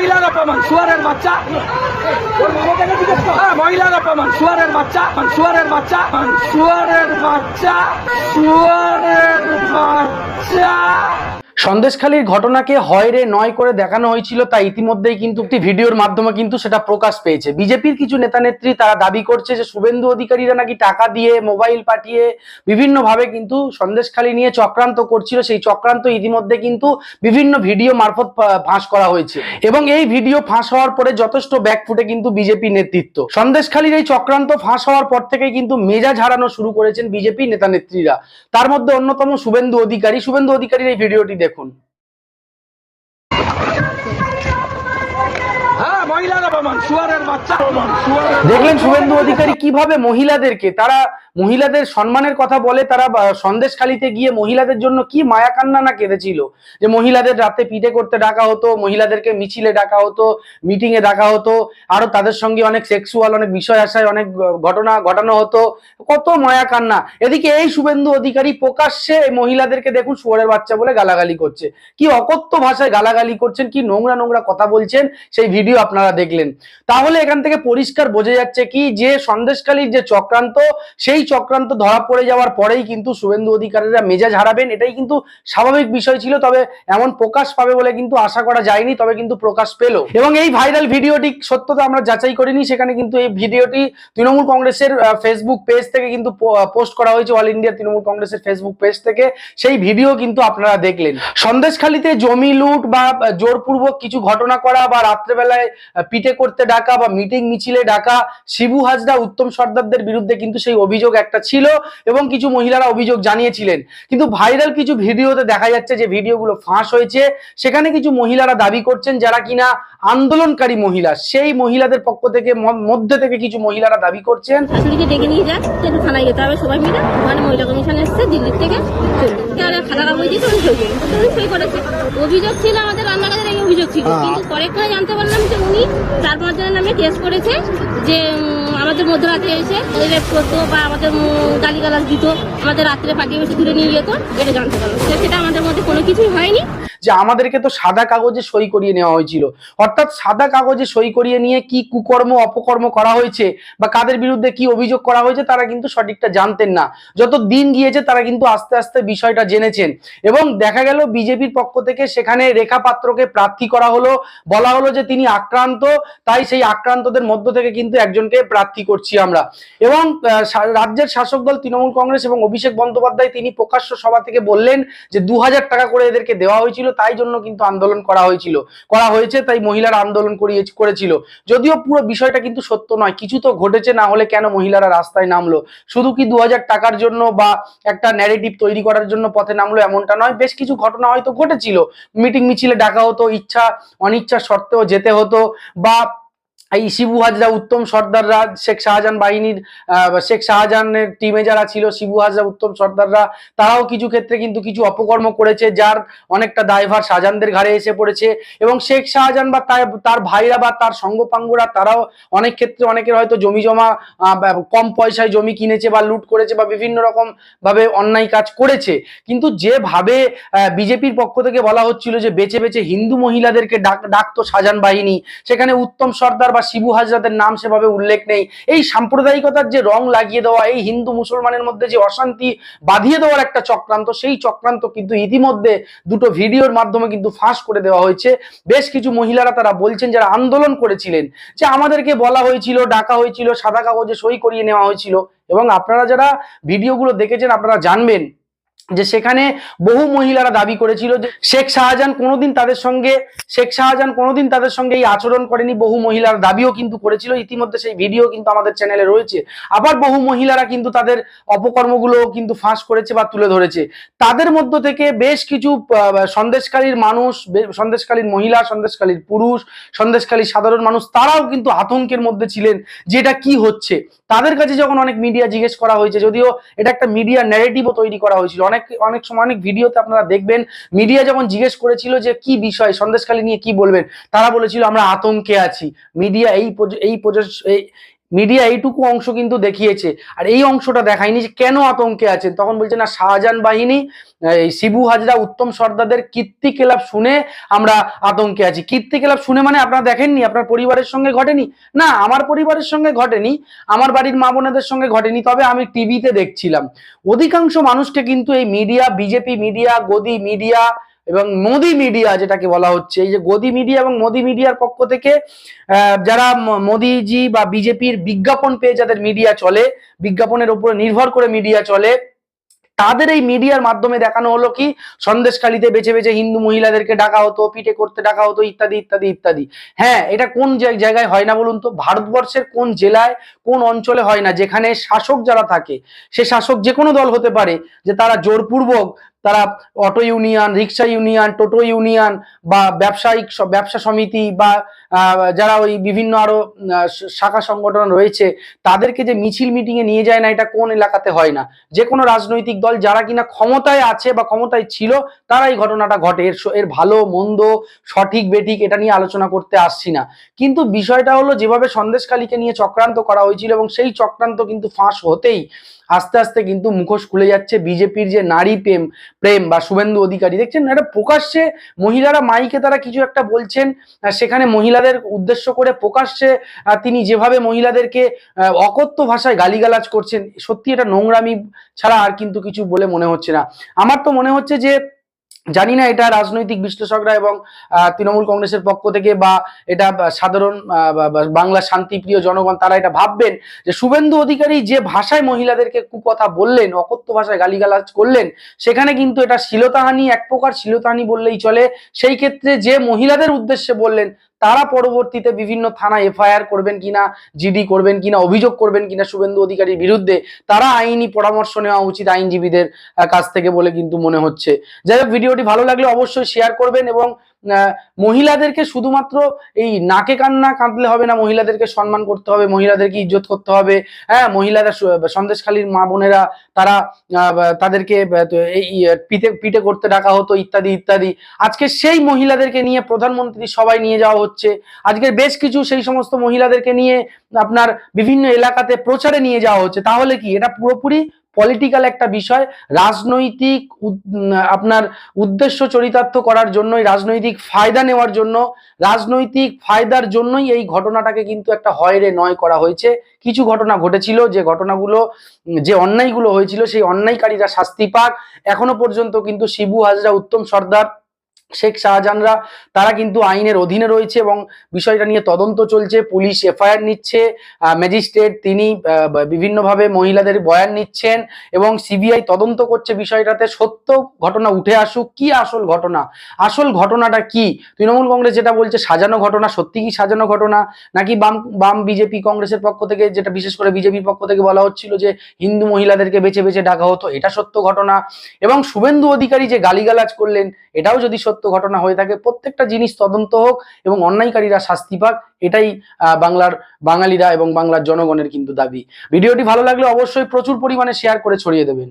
মহিলার অপমান সুয়ারের বাচ্চা। হ্যাঁ, মহিলার অপমান সুয়ারের বাচ্চা সুয়ারের বাচ্চা সুয়ারের বাচ্চা সুয়ারের বাচ্চা। সন্দেশখালীর ঘটনাকে হয় রে নয় করে দেখানো হয়েছিল, তা ইতিমধ্যেই কিন্তু একটি ভিডিওর মাধ্যমে কিন্তু সেটা প্রকাশ পেয়েছে। বিজেপির কিছু নেতা নেত্রী তারা দাবি করছে যে শুভেন্দু অধিকারীরা নাকি টাকা দিয়ে মোবাইল পাঠিয়ে বিভিন্নভাবে কিন্তু সন্দেশখালী নিয়ে চক্রান্ত করছিল। সেই চক্রান্ত ইতিমধ্যে কিন্তু বিভিন্ন ভিডিও মারফত ফাঁস করা হয়েছে। এবং এই ভিডিও ফাঁস হওয়ার পরে যথেষ্ট ব্যাক ফুটে কিন্তু বিজেপি নেতৃত্ব। সন্দেশখালীর এই চক্রান্ত ফাঁস হওয়ার পর থেকে কিন্তু মেজাজ হারানো শুরু করেছেন বিজেপি নেতা নেত্রীরা। তার মধ্যে অন্যতম শুভেন্দু অধিকারী। শুভেন্দু অধিকারীর এই ভিডিওটি দেখুন। হ্যাঁ মহিলার সুয়ারের দেখলেন শুভেন্দু অধিকারী কীভাবে মহিলাদেরকে, তারা মহিলাদের সম্মানের কথা বলে, তারা সন্দেশখালিতে গিয়ে মহিলাদের জন্য কি মায়া কান্না না কেঁদেছিল? যে মহিলাদের রাতে পিঠে করতে ডাকা হতো, মহিলাদেরকে মিছিলে ডাকা হতো মিটিং এ ডাকা হতো, আরও তাদের সঙ্গে অনেক সেক্সুয়াল অনেক বিষয় আসায় অনেক ঘটনা ঘটানো হতো। কত মায়া কান্না এদিকে এই শুভেন্দু অধিকারী প্রকাশ্যে মহিলাদেরকে দেখুন শুয়ারের বাচ্চা বলে গালাগালি করছে। কি অকথ্য ভাষায় গালাগালি করছেন, কি নোংরা নোংরা কথা বলছেন, সেই ভিডিও আপনারা দেখলেন। তাহলে এখান থেকে পরিষ্কার বোঝা যাচ্ছে কি, যে সন্দেশকালীর যে চক্রান্ত, সেই চক্রান্ত ধরা পড়ে যাওয়ার পরেই কিন্তু শুভেন্দু অধিকারীরা মেজাজ হারাবেন। এটাই কিন্তু স্বাভাবিক বিষয় ছিল, তবে এমন প্রকাশ পাবে বলে কিন্তু আশা করা যায়নি, তবে কিন্তু প্রকাশ পেল। এবং এই ভাইরাল ভিডিওটি সত্যতা আমরা যাচাই করিনি, সেখানে কিন্তু এই ভিডিওটি তৃণমূল কংগ্রেসের ফেসবুক পেজ থেকে কিন্তু পোস্ট করা হয়েছে অল ইন্ডিয়া তৃণমূল কংগ্রেসের ফেসবুক পেজ থেকে। সেই ভিডিও কিন্তু আপনারা দেখলেন। সন্দেশখালিতে জমি লুট বা জোরপূর্বক কিছু ঘটনা করা বা রাত্রেবেলায় পিটে করতে ডাকা বা মিটিং মিছিলে ডাকা শিবু হাজরা উত্তম সর্দারদের বিরুদ্ধে কিন্তু সেই অভিযোগ একটা ছিল এবং কিছু মহিলারা অভিযোগ জানিয়েছিলেন। কিন্তু ভাইরাল কিছু ভিডিওতে দেখা যাচ্ছে যে ভিডিওগুলো ফাঁস হয়েছে। সেখানে কিছু মহিলারা দাবি করছেন যারা কিনা আন্দোলনকারী মহিলা, সেই মহিলাদের পক্ষ থেকে মধ্যে থেকে কিছু মহিলারা দাবি করছেন। অভিযোগ ছিল আমাদের রান্নাঘরের অভিযোগ ছিল। কিন্তু পরে জানতে পারলাম যে উনি চার পাঁচজনের নামে কেস করেছে যে আমাদের মধ্যরাতে এসে রেপ করতো বা আমাদের গালি গালাজ দিত, আমাদের রাত্রে পাঠিয়ে বসে তুলে নিয়ে যেত, এটা জানতে পারলাম। সেটা আমাদের মধ্যে কোনো কিছুই হয়নি। যে আমাদেরকে তো সাদা কাগজে সই করিয়ে নেওয়া হয়েছিল। অর্থাৎ সাদা কাগজে সই করিয়ে নিয়ে কি কুকর্ম, অপকর্ম করা হয়েছে বা কাদের বিরুদ্ধে কি অভিযোগ করা হয়েছে তারা কিন্তু সঠিকটা জানতেন না। যত দিন গিয়েছে তারা কিন্তু আস্তে আস্তে বিষয়টা জেনেছেন। এবং দেখা গেল বিজেপির পক্ষ থেকে সেখানে রেখা পাত্রকে প্রার্থী করা হলো। বলা হলো যে তিনি আক্রান্ত, তাই সেই আক্রান্তদের মধ্য থেকে কিন্তু একজনকে প্রার্থী করছি আমরা? এবং রাজ্যের শাসক দল তৃণমূল কংগ্রেস এবং অভিষেক বন্দ্যোপাধ্যায় তিনি প্রকাশ্য সভা থেকে বললেন যে দু হাজার টাকা করে এদেরকে দেওয়া হয়েছিল, তাই জন্য কিন্তু আন্দোলন করা হয়েছিল। করা হয়েছে, তাই মহিলারা আন্দোলন করিয়ে, করেছিল। যদিও পুরো বিষয়টা কিন্তু সত্য নয়। কিছু তো ঘটেছে, না হলে কেন মহিলারা রাস্তায় নামলো? শুধু কি দু হাজার টাকার জন্য বা একটা ন্যারেটিভ তৈরি করার জন্য পথে নামলো এমনটা নয়। বেশ কিছু ঘটনা হয়তো ঘটেছিল। মিটিং মিছিলে ডাকা হতো, ইচ্ছা, অনিচ্ছা সত্ত্বেও যেতে হতো বা শিবু হাজরা, উত্তম সর্দাররা শেখ শাহজাহান বাহিনীর শেখ শাহজাহানের টিমে যারা ছিল, শিবু হাজরা, উত্তম সর্দাররা তারাও কিছু ক্ষেত্রে কিন্তু কিছু অপকর্ম করেছে, যার অনেকটা দায়ভার শাহজাহানদের ঘাড়ে এসে পড়েছে। এবং শেখ শাহজাহান বা তার- তার ভাইরা বা তার সঙ্গপাঙ্গুরা, তারাও অনেক ক্ষেত্রে অনেকের হয়তো জমি জমা কম পয়সায় জমি কিনেছে বা লুট করেছে বা বিভিন্ন রকম ভাবে অন্যায় কাজ করেছে। কিন্তু যেভাবে বিজেপির পক্ষ থেকে বলা হচ্ছিল যে বেছে বেছে হিন্দু মহিলাদেরকে ডাক, ডাকতো শাহজাহান বাহিনী, সেখানে উত্তম সর্দার বা শিবু হাজরাদের নাম সেভাবে উল্লেখ নেই। এই সাম্প্রদায়িকতার যে রং লাগিয়ে দেওয়া, এই হিন্দু মুসলমানের মধ্যে যে অশান্তি বাঁধিয়ে দেওয়ার একটা চক্রান্ত, সেই চক্রান্ত কিন্তু ইতিমধ্যে দুটো ভিডিওর মাধ্যমে কিন্তু ফাঁস করে দেওয়া হয়েছে। বেশ কিছু মহিলারা তারা বলছেন, যারা আন্দোলন করেছিলেন, যে আমাদেরকে বলা হয়েছিল, ডাকা হয়েছিল, সাদা কাগজে সই করিয়ে নেওয়া হয়েছিল। এবং আপনারা যারা ভিডিওগুলো দেখেছেন, আপনারা জানবেন যে সেখানে বহু মহিলারা দাবি করেছিল যে শেখ শাহজাহান কোনোদিন তাদের সঙ্গে, শেখ শাহজাহান কোনোদিন তাদের সঙ্গে এই আচরণ করেনি। বহু মহিলার দাবিও কিন্তু করেছিল। ইতিমধ্যে সেই ভিডিও কিন্তু আমাদের চ্যানেলে রয়েছে। আবার বহু মহিলারা কিন্তু তাদের অপকর্মগুলো কিন্তু ফাঁস করেছে বা তুলে ধরেছে। তাদের মধ্য থেকে বেশ কিছু সন্দেশকালীর মানুষ সন্দেশকালীর মহিলা সন্দেশকালীর পুরুষ সন্দেশকালীর সাধারণ মানুষ, তারাও কিন্তু আতঙ্কের মধ্যে ছিলেন যে এটা কি হচ্ছে। তাদের কাছে যখন অনেক মিডিয়া জিজ্ঞেস করা হয়েছে, যদিও এটা একটা মিডিয়া ন্যারেটিভও তৈরি করা হয়েছিল। অনেক অনেক অনেক সময়, অনেক ভিডিওতে আপনারা দেখবেন মিডিয়া যখন জিজ্ঞেস করেছিল যে কি বিষয়, সন্দেশখালী নিয়ে কি বলবেন, তারা বলেছিল আমরা আতঙ্কে আছি। মিডিয়া এই এই মিডিয়া এইটুকু অংশ কিন্তু দেখিয়েছে। আর এই অংশটা দেখায়নি যে কেন আতঙ্কে আছেন। তখন বলছে, না, শাহজাহান বাহিনী, এই শিবু হাজরা, উত্তম সর্দারদের কীর্তি কেলাপ শুনে আমরা আতঙ্কে আছি। কীর্তি কেলাপ শুনে মানে আপনারা দেখেননি? আপনার পরিবারের সঙ্গে ঘটেনি? না, আমার পরিবারের সঙ্গে ঘটেনি, আমার বাড়ির মা বোনেদের সঙ্গে ঘটেনি, তবে আমি টিভিতে দেখছিলাম। অধিকাংশ মানুষকে কিন্তু এই মিডিয়া, বিজেপি মিডিয়া, গদি মিডিয়া এবং মোদি মিডিয়া যেটাকে বলা হচ্ছে, এই যে গদি মিডিয়া এবং মোদি মিডিয়ার পক্ষ থেকে যারা মোদিজি বা বিজেপির বিজ্ঞাপন পেয়ে যাদের মিডিয়া চলে, বিজ্ঞাপনের উপরে নির্ভর করে মিডিয়া চলে, তাদের এই মিডিয়ার মাধ্যমে দেখানো হলো কি? সন্দেশখালিতে বেছে বেছে হিন্দু মহিলাদেরকে ডাকা হতো, পিঠে করতে ডাকা হতো, ইত্যাদি ইত্যাদি ইত্যাদি। হ্যাঁ এটা কোন জায়- জায়গায় হয় না বলুন তো? ভারতবর্ষের কোন জেলায়, কোন অঞ্চলে হয় না? যেখানে শাসক যারা থাকে, সে শাসক যে কোনো দল হতে পারে, যে তারা জোরপূর্বক তারা auto union rickshaw union toto union বা ব্যবসায়িক ব্যবসা সমিতি বা যারা ওই বিভিন্ন আরও আহ, শাখা সংগঠন রয়েছে তাদেরকে যে মিছিল মিটিং এ নিয়ে যায় না এটা কোন এলাকাতে হয় না। যে কোনো রাজনৈতিক দল যারা কিনা ক্ষমতায় আছে বা ক্ষমতায় ছিল তারা এই ঘটনাটা ঘটে। এর এর ভালো মন্দ সঠিক বেঠিক এটা নিয়ে আলোচনা করতে আসছি না। কিন্তু বিষয়টা হলো যেভাবে সন্দেশকালীকে নিয়ে চক্রান্ত করা হয়েছিল এবং সেই চক্রান্ত কিন্তু ফাঁস হতেই আস্তে আস্তে কিন্তু মুখোশ খুলে যাচ্ছে বিজেপির যে নারী প্রেম প্রেম বা শুভেন্দু অধিকারী। দেখছেন এটা প্রকাশ্যে মহিলারা মাইকে তারা কিছু একটা বলছেন সেখানে মহিলাদের উদ্দেশ্য করে প্রকাশ্যে তিনি যেভাবে মহিলাদেরকে অকথ্য ভাষায় গালিগালাজ করছেন, সত্যি এটা নোংরামি ছাড়া আর কিন্তু কিছু বলে মনে হচ্ছে না। আমার তো মনে হচ্ছে যে জানি না এটা রাজনৈতিক বিশ্লেষকরা এবং তৃণমূল কংগ্রেসের পক্ষ থেকে বা এটা সাধারণ বাংলা শান্তিপ্রিয় জনগণ তারা এটা ভাববেন যে শুভেন্দু অধিকারী যে ভাষায় মহিলাদেরকে কুকথা বললেন, অকথ্য ভাষায় গালিগালাজ করলেন, সেখানে কিন্তু এটা শ্লীলতাহানি এক প্রকার শ্লীলতাহানি বললেই চলে। সেই ক্ষেত্রে যে মহিলাদের উদ্দেশ্যে বললেন তারা পরবর্তীতে বিভিন্ন থানা এফআইআর করবেন কিনা, জিডি করবেন কিনা, অভিযোগ করবেন কিনা শুভেন্দু অধিকারীর বিরুদ্ধে, তারা আইনি পরামর্শ নেওয়া উচিত আইনজীবীদের কাছ থেকে বলে কিন্তু মনে হচ্ছে। যাই হোক, ভিডিওটি ভালো লাগলে অবশ্যই শেয়ার করবেন এবং মহিলাদেরকে শুধুমাত্র এই নাকে কান্না কাঁদলে হবে না, মহিলাদেরকে সম্মান করতে হবে, মহিলাদেরকে ইজ্জত করতে হবে। হ্যাঁ মহিলারা সন্দেশখালীর মা বোনেরা, তারা তাদেরকে এই পিঠে পিঠে করতে ডাকা হতো, ইত্যাদি ইত্যাদি। আজকে সেই মহিলাদেরকে নিয়ে প্রধানমন্ত্রী সবাই নিয়ে যাওয়া হচ্ছে। আজকের বেশ কিছু সেই সমস্ত মহিলাদেরকে নিয়ে আপনার বিভিন্ন এলাকাতে প্রচারে নিয়ে যাওয়া হচ্ছে। তাহলে কি এটা পুরোপুরি পলিটিক্যাল একটা বিষয়, রাজনৈতিক আপনার উদ্দেশ্য চরিতার্থ করার জন্যই, রাজনৈতিক ফায়দা নেওয়ার জন্য, রাজনৈতিক ফায়দার জন্যই এই ঘটনাটাকে কিন্তু একটা হয়রে নয় করা হয়েছে। কিছু ঘটনা ঘটেছিল, যে ঘটনাগুলো, যে অন্যায়গুলো হয়েছিল, সেই অন্যায়কারীরা শাস্তি পাক। এখনও পর্যন্ত কিন্তু শিবু হাজরা উত্তম সর্দার শেখ শাহজাহানরা, তারা কিন্তু আইনের অধীনে রয়েছে এবং বিষয়টা নিয়ে তদন্ত চলছে। পুলিশ এফআইআর নিচ্ছে ম্যাজিস্ট্রেট তিনি বিভিন্নভাবে মহিলাদের বয়ান নিচ্ছেন এবং সিবিআই তদন্ত করছে বিষয়টাতে। সত্য ঘটনা উঠে আসুক, কি আসল ঘটনা? আসল ঘটনাটা কি? তৃণমূল কংগ্রেস যেটা বলছে, সাজানো ঘটনা, সত্যি কি সাজানো ঘটনা? নাকি বাম বাম বিজেপি কংগ্রেসের পক্ষ থেকে যেটা বিশেষ করে বিজেপির পক্ষ থেকে বলা হচ্ছিল যে হিন্দু মহিলাদেরকে বেছে বেছে ডাকা হতো, এটা সত্য ঘটনা। এবং শুভেন্দু অধিকারী যে গালিগালাজ করলেন, এটাও যদি সত্য ঘটনা হয়ে থাকে, প্রত্যেকটা জিনিস তদন্ত হোক এবং অন্যায়কারীরা শাস্তি পাক, এটাই বাংলার, বাঙালিরা এবং বাংলার জনগণের কিন্তু দাবি। ভিডিওটি ভালো লাগলে অবশ্যই প্রচুর পরিমাণে শেয়ার করে ছড়িয়ে দেবেন।